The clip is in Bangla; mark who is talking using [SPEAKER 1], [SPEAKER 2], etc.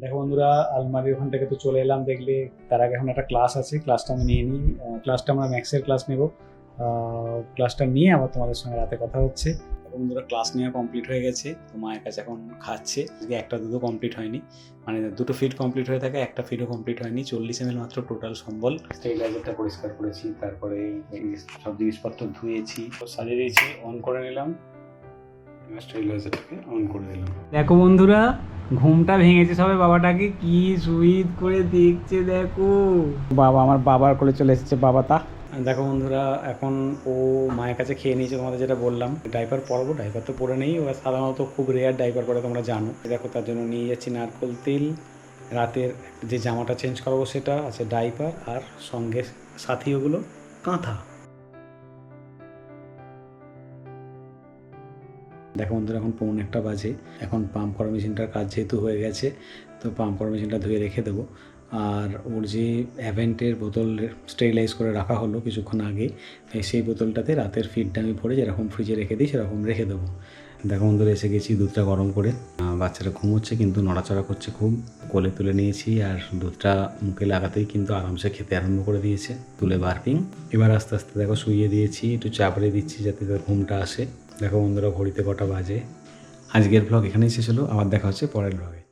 [SPEAKER 1] দেখো বন্ধুরা, আলমারির ওখান থেকে তো চলে এলাম দেখলে। তার আগে এখন একটা ক্লাস আছে ক্লাসটা আমি নিয়ে নিই। ক্লাসটা আমরা ম্যাক্সের ক্লাস নেব। ক্লাসটা নিয়ে আবার তোমাদের সঙ্গে রাতে কথা হচ্ছে। বন্ধুরা ক্লাস নেওয়া কমপ্লিট হয়ে গেছে। তো মায়ের কাছে এখন খাচ্ছে। আজকে একটা দুটো কমপ্লিট হয়নি। মানে দুটো ফিট কমপ্লিট হয়ে থাকে, একটা ফিটও কমপ্লিট হয়নি। চল্লিশ এম মাত্র টোটাল সম্বল। স্টেবিলাইজারটা পরিষ্কার করেছি। তারপরে সব জিনিসপত্র ধুয়েছি। সাজিয়ে দিয়েছি অন করে নিলাম। স্টেবিলাইজারটাকে অন করে দিলাম।
[SPEAKER 2] দেখো বন্ধুরা ঘুমটা ভেঙেছে সবে বাবাটাকে কি সুইট করে দেখছে দেখো। বাবা আমার বাবার কোলে চলে এসেছে বাবা তা।
[SPEAKER 1] দেখো বন্ধুরা এখন ও মায়ের কাছে খেয়ে নিয়েছে তোমাদের যেটা বললাম। ডাইপার পরবো ডাইপার তো পরে নেই। ও সাধারণত খুব রেয়ার ডাইপার পরে তোমরা জানো। দেখো তার জন্য নিয়ে যাচ্ছি নারকোল তেল। রাতের যে জামাটা চেঞ্জ করাবো সেটা আছে ডাইপার আর সঙ্গে সাথী ওগুলো কাঁথা। দেখো বন্ধুরা, এখন পৌনে একটা বাজে। এখন পাম্প করা মেশিনটার কাজ যেহেতু হয়ে গেছে, তো পাম্প করা মেশিনটা ধুয়ে রেখে দেবো। আর ওর যে অ্যাভেন্টের বোতল স্টেরিলাইজ করে রাখা হলো কিছুক্ষণ আগে এই সেই বোতলটাতে রাতের ফিডটা আমি ভরে যেরকম ফ্রিজে রেখে দিই, সেরকম রেখে দেবো। দেখো বন্ধুরা, এসে গেছি দুধটা গরম করে। বাচ্চারা ঘুমোচ্ছে কিন্তু নড়াচড়া করছে খুব। কোলে তুলে নিয়েছি আর দুধটা মুখে লাগাতেই কিন্তু আরামসে খেতে আরম্ভ করে দিয়েছে। তুলে বার্পিং এবার আস্তে আস্তে দেখো শুইয়ে দিয়েছি, একটু চাপড়ে দিচ্ছি যাতে তার ঘুমটা আসে। দেখো বন্ধুরা, ঘড়িতে কটা বাজে। আজকের ব্লগ এখানেই শেষ হলো। আবার দেখা হচ্ছে পরের ব্লগে